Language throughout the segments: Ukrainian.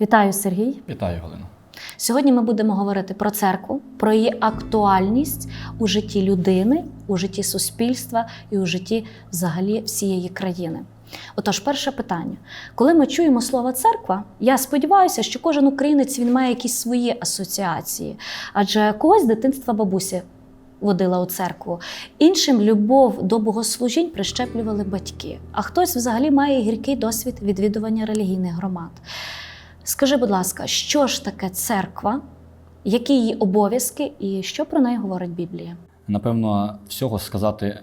Вітаю, Сергій. Вітаю, Галина. Сьогодні ми будемо говорити про церкву, про її актуальність у житті людини, у житті суспільства і у житті взагалі всієї країни. Отож, перше питання: коли ми чуємо слово церква, я сподіваюся, що кожен українець він має якісь свої асоціації, адже когось з дитинства бабусі водила у церкву, іншим любов до богослужінь прищеплювали батьки, а хтось взагалі має гіркий досвід відвідування релігійних громад. Скажи, будь ласка, що ж таке церква, які її обов'язки і що про неї говорить Біблія? Напевно, всього сказати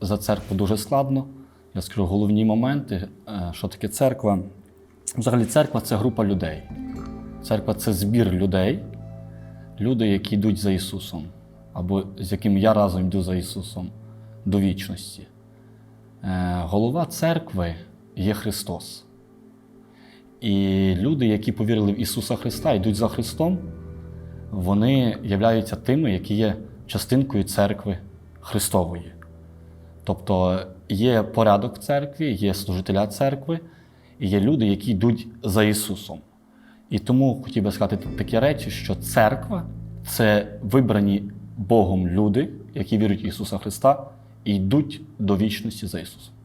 за церкву дуже складно. Я скажу головні моменти, е, що таке церква. Взагалі, церква це група людей. Церква це збір людей, люди, які йдуть за Ісусом, або з яким я разом йду за Ісусом до вічності. Е, Голова церкви є Христос. І люди, які повірили в Ісуса Христа, йдуть за Христом, вони являються тими, які є частинкою церкви Христової. Тобто є порядок в церкві, є служителя церкви, і є люди, які йдуть за Ісусом. І тому хотів би сказати такі речі, що церква це вибрані Богом люди, які вірять в Ісуса Христа і йдуть до вічності за Ісусом.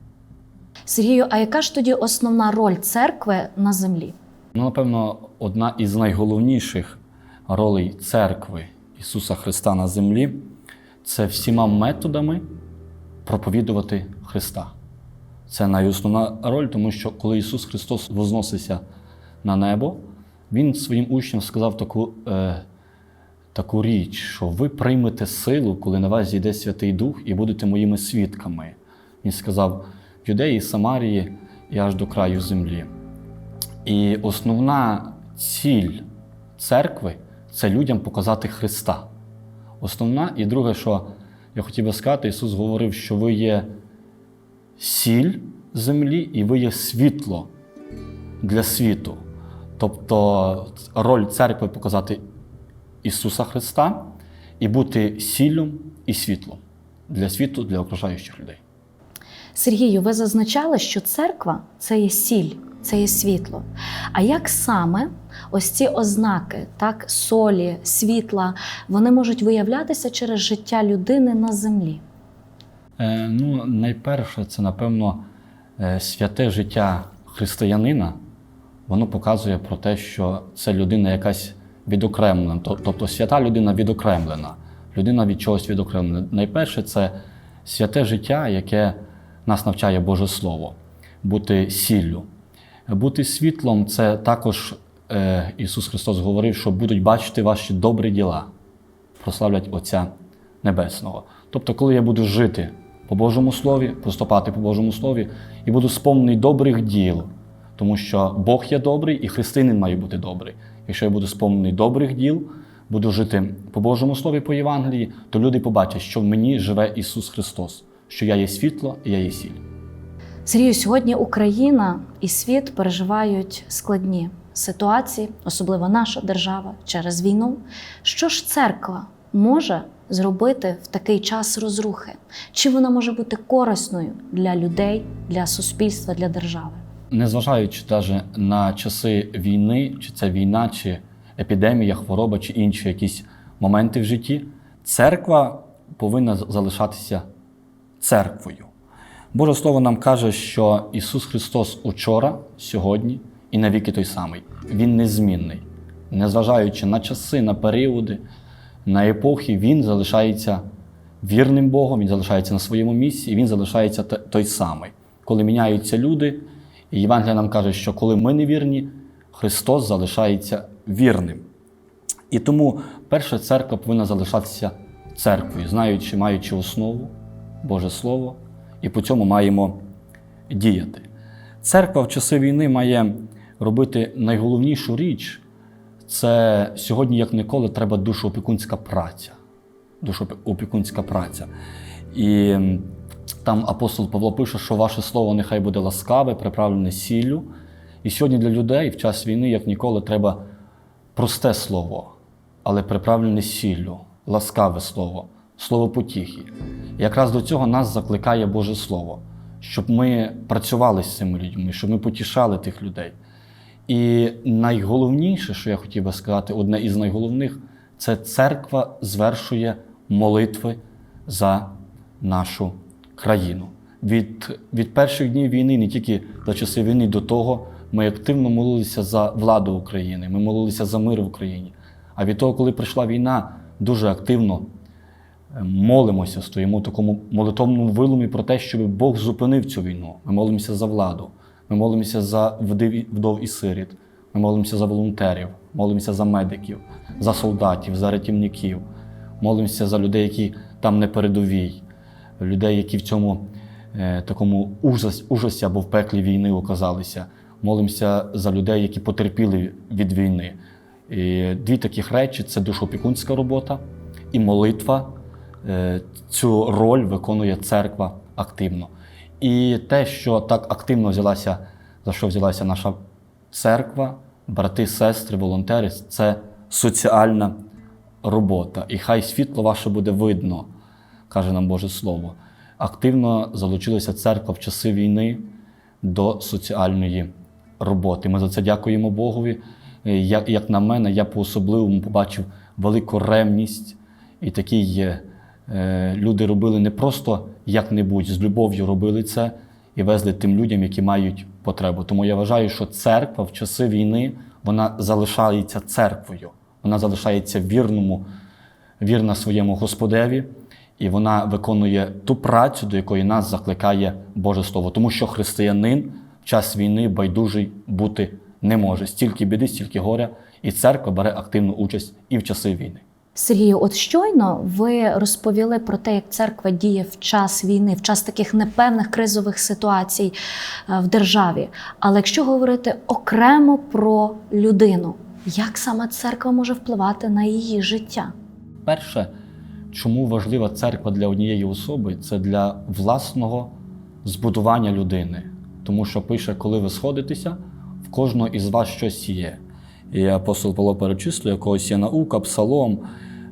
Сергію, а яка ж тоді основна роль церкви на землі? Ну, напевно, одна із найголовніших ролей церкви Ісуса Христа на землі це всіма методами проповідувати Христа. Це найосновна роль, тому що коли Ісус Христос возносився на небо, Він своїм учням сказав таку, е, таку річ, що ви приймете силу, коли на вас зійде Святий Дух, і будете моїми свідками. Він сказав Юдеї, Самарії і аж до краю землі. І основна ціль церкви це людям показати Христа. Основна, і друге, що я хотів би сказати, Ісус говорив, що ви є сіль землі і ви є світло для світу. Тобто роль церкви показати Ісуса Христа і бути сіллю і світлом для світу, для окружаючих людей. Сергію, ви зазначали, що церква це є сіль, це є світло. А як саме ось ці ознаки, так, солі, світла, вони можуть виявлятися через життя людини на землі? Е, ну, найперше, це, напевно, е, святе життя християнина, воно показує про те, що це людина якась відокремлена, тобто свята людина відокремлена, людина від чогось відокремлена. Найперше, це святе життя, яке нас навчає Боже Слово, бути сіллю. Бути світлом це також е, Ісус Христос говорив, що будуть бачити ваші добрі діла, прославлять Отця Небесного. Тобто, коли я буду жити по Божому Слові, поступати по Божому Слові, і буду сповнений добрих діл, тому що Бог є добрий і християнин має бути добрий. Якщо я буду сповнений добрих діл, буду жити по Божому Слові, по Євангелії, то люди побачать, що в мені живе Ісус Христос, що я є світло і я є сіль. Сергію, сьогодні Україна і світ переживають складні ситуації, особливо наша держава через війну. Що ж церква може зробити в такий час розрухи? Чи вона може бути корисною для людей, для суспільства, для держави? Незважаючи навіть на часи війни, чи це війна, чи епідемія, хвороба, чи інші якісь моменти в житті, церква повинна залишатися церквою. Боже Слово нам каже, що Ісус Христос учора, сьогодні і навіки той самий. Він незмінний. Незважаючи на часи, на періоди, на епохи, Він залишається вірним Богом, Він залишається на своєму місці, і Він залишається той самий. Коли міняються люди, і Євангелія нам каже, що коли ми не вірні, Христос залишається вірним. І тому перша церква повинна залишатися церквою, знаючи, маючи основу, Боже Слово, і по цьому маємо діяти. Церква в часи війни має робити найголовнішу річ це сьогодні, як ніколи, треба душоопікунська праця. Душоопікунська праця. І там апостол Павло пише, що ваше слово нехай буде ласкаве, приправлене сіллю. І сьогодні для людей в час війни, як ніколи, треба просте слово, але приправлене сіллю, ласкаве слово, слово потіхи. Якраз до цього нас закликає Боже Слово, щоб ми працювали з цими людьми, щоб ми потішали тих людей. І найголовніше, що я хотів би сказати, одне із найголовних, це церква звершує молитви за нашу країну. Від, від перших днів війни, не тільки за часи війни, до того ми активно молилися за владу України, ми молилися за мир в Україні. А від того, коли прийшла війна, дуже активно молимося, стоїмо в такому молитовному виломі про те, щоб Бог зупинив цю війну. Ми молимося за владу, ми молимося за вдов, і- сиріт, ми молимося за волонтерів, молимося за медиків, за солдатів, за рятівників, молимося за людей, які там не передовій, людей, які в цьому е, такому ужас, ужасі або в пеклі війни оказалися. Молимося за людей, які потерпіли від війни. І дві таких речі це душоопікунська робота і молитва. Е, Цю роль виконує церква активно. І те, що так активно взялася, за що взялася наша церква, брати, сестри, волонтери, це соціальна робота. І хай світло ваше буде видно, каже нам Боже Слово. Активно залучилася церква в часи війни до соціальної роботи. Ми за це дякуємо Богові. Е, Як, на мене, я по-особливому побачив велику ревність і такий люди робили не просто як-небудь, з любов'ю робили це і везли тим людям, які мають потребу. Тому я вважаю, що церква в часи війни вона залишається церквою, вона залишається вірному, вірна своєму Господеві, і вона виконує ту працю, до якої нас закликає Боже Слово. Тому що християнин в час війни байдужий бути не може. Стільки біди, стільки горя, і церква бере активну участь і в часи війни. Сергію, от щойно ви розповіли про те, як церква діє в час війни, в час таких непевних кризових ситуацій е, в державі. Але якщо говорити окремо про людину, як саме церква може впливати на її життя? Перше, чому важлива церква для однієї особи, це для власного збудування людини. Тому що пише, коли ви сходитеся, в кожного із вас щось є. І апостол Павло перечислює, якогось є наука, псалом,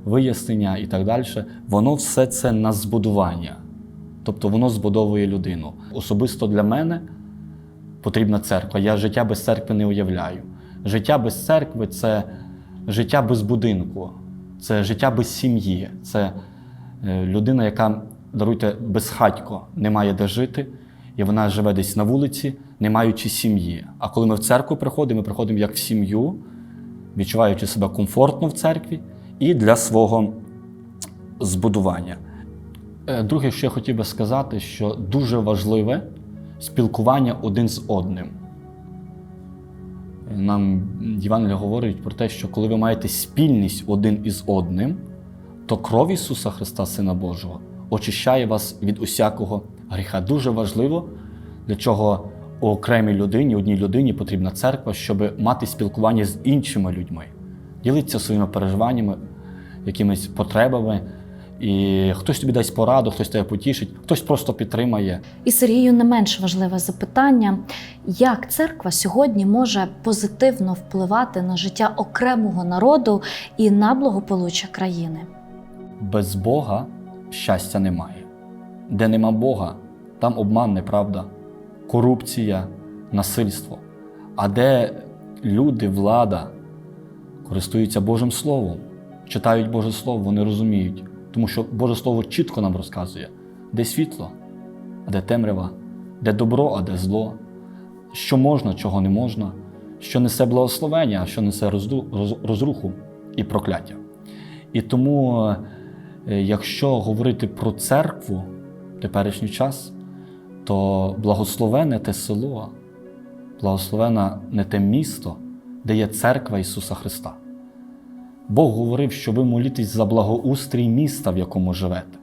вияснення і так далі. Воно все це на збудування. Тобто воно збудовує людину. Особисто для мене потрібна церква. Я життя без церкви не уявляю. Життя без церкви це життя без будинку, це життя без сім'ї, це е, людина, яка, даруйте, безхатько, не має де жити, і вона живе десь на вулиці, не маючи сім'ї. А коли ми в церкву приходимо, ми приходимо як в сім'ю, відчуваючи себе комфортно в церкві і для свого збудування. Е, Друге, що я хотів би сказати, що дуже важливе спілкування один з одним. Нам Євангелія говорить про те, що коли ви маєте спільність один із одним, то кров Ісуса Христа, Сина Божого, очищає вас від усякого гріха. Дуже важливо, для чого окремій людині, одній людині потрібна церква, щоб мати спілкування з іншими людьми, ділитися своїми переживаннями, якимись потребами. І хтось тобі дасть пораду, хтось тебе потішить, хтось просто підтримає. І Сергію не менш важливе запитання: як церква сьогодні може позитивно впливати на життя окремого народу і на благополуччя країни? Без Бога щастя немає. Де нема Бога, там обман, неправда, корупція, насильство. А де люди, влада користуються Божим Словом, читають Боже Слово, вони розуміють. Тому що Боже Слово чітко нам розказує, де світло, а де темрява, де добро, а де зло, що можна, чого не можна, що несе благословення, а що несе розруху і прокляття. І тому, е, якщо говорити про церкву в теперішній час, то благословене те село, благословене не те місто, де є церква Ісуса Христа. Бог говорив, що ви молітесь за благоустрій міста, в якому живете.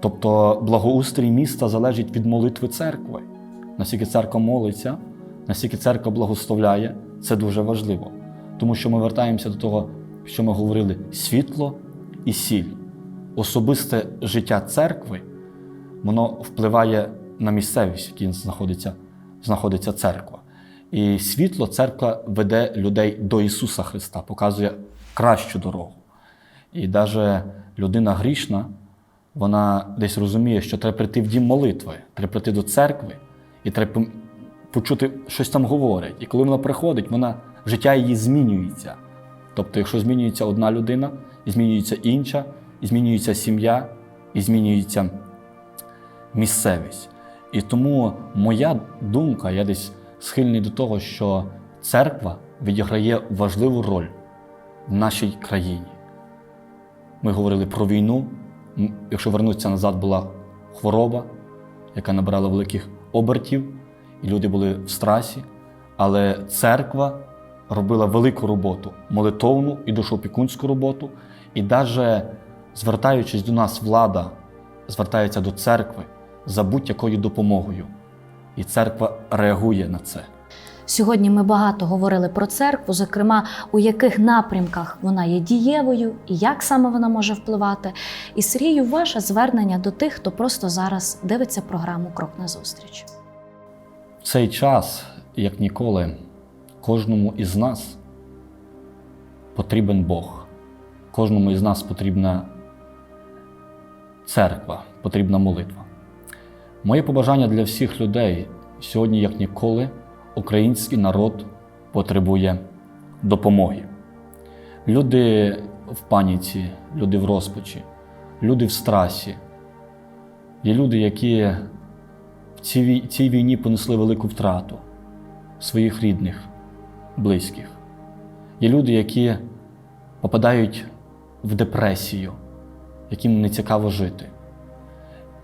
Тобто благоустрій міста залежить від молитви церкви. Наскільки церква молиться, наскільки церква благословляє, це дуже важливо. Тому що ми вертаємося до того, що ми говорили: світло і сіль. Особисте життя церкви, воно впливає на місцевість, в якій знаходиться, знаходиться церква. І світло церква веде людей до Ісуса Христа, показує кращу дорогу. І навіть людина грішна, вона десь розуміє, що треба прийти в дім молитви, треба прийти до церкви і треба почути, щось там говорять. І коли вона приходить, вона, життя її змінюється. Тобто, якщо змінюється одна людина, змінюється інша, змінюється сім'я, і змінюється місцевість. І тому моя думка, я десь схильний до того, що церква відіграє важливу роль в нашій країні. Ми говорили про війну. Якщо вернутися назад, була хвороба, яка набирала великих обертів, і люди були в страсі. Але церква робила велику роботу, молитовну і душоопікунську роботу. І навіть звертаючись до нас, влада звертається до церкви за будь-якою допомогою. І церква реагує на це. Сьогодні ми багато говорили про церкву, зокрема, у яких напрямках вона є дієвою і як саме вона може впливати. І Сергію, ваше звернення до тих, хто просто зараз дивиться програму Крок на зустріч. В цей час, як ніколи, кожному із нас потрібен Бог. Кожному із нас потрібна церква, потрібна молитва. Моє побажання для всіх людей сьогодні, як ніколи, український народ потребує допомоги. Люди в паніці, люди в розпачі, люди в страсі. Є люди, які в цій, війні понесли велику втрату своїх рідних, близьких. Є люди, які попадають в депресію, яким не цікаво жити.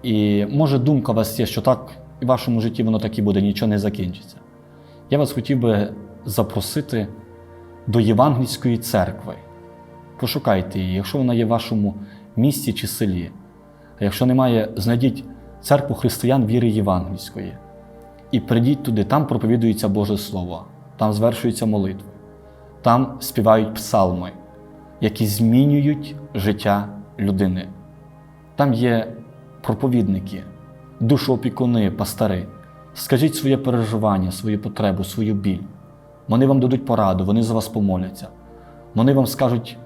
І може думка у вас є, що так в вашому житті воно так і буде, нічого не закінчиться. Я вас хотів би запросити до Євангельської церкви. Пошукайте її, якщо вона є в вашому місті чи селі. А якщо немає, знайдіть церкву християн віри євангельської. І прийдіть туди, там проповідується Боже Слово, там звершуються молитви, там співають псалми, які змінюють життя людини. Там є проповідники, душоопікуни, пастори. Скажіть своє переживання, свою потребу, свою біль. Вони вам дадуть пораду, вони за вас помоляться. Вони вам скажуть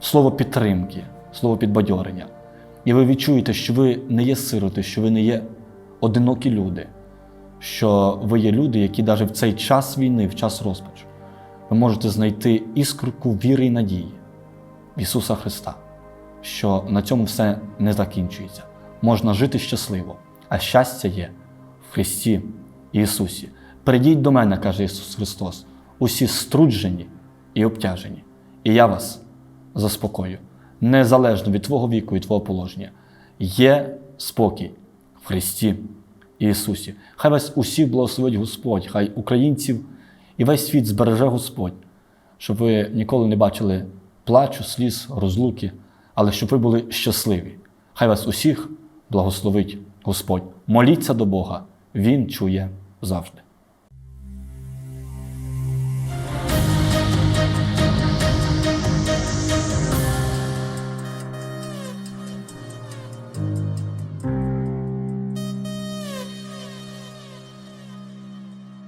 слово підтримки, слово підбадьорення. І ви відчуєте, що ви не є сироти, що ви не є одинокі люди, що ви є люди, які навіть в цей час війни, в час розпачу, ви можете знайти іскорку віри і надії в Ісуса Христа, що на цьому все не закінчується. Можна жити щасливо, а щастя є в Христі Ісусі. Прийдіть до мене, каже Ісус Христос, усі струджені і обтяжені, і я вас заспокою, незалежно від Твого віку і Твого положення. Є спокій в Христі Ісусі. Хай вас усіх благословить Господь, хай українців і весь світ збереже Господь, щоб ви ніколи не бачили плачу, сліз, розлуки, але щоб ви були щасливі. Хай вас усіх благословить Господь. Моліться до Бога, Він чує завжди.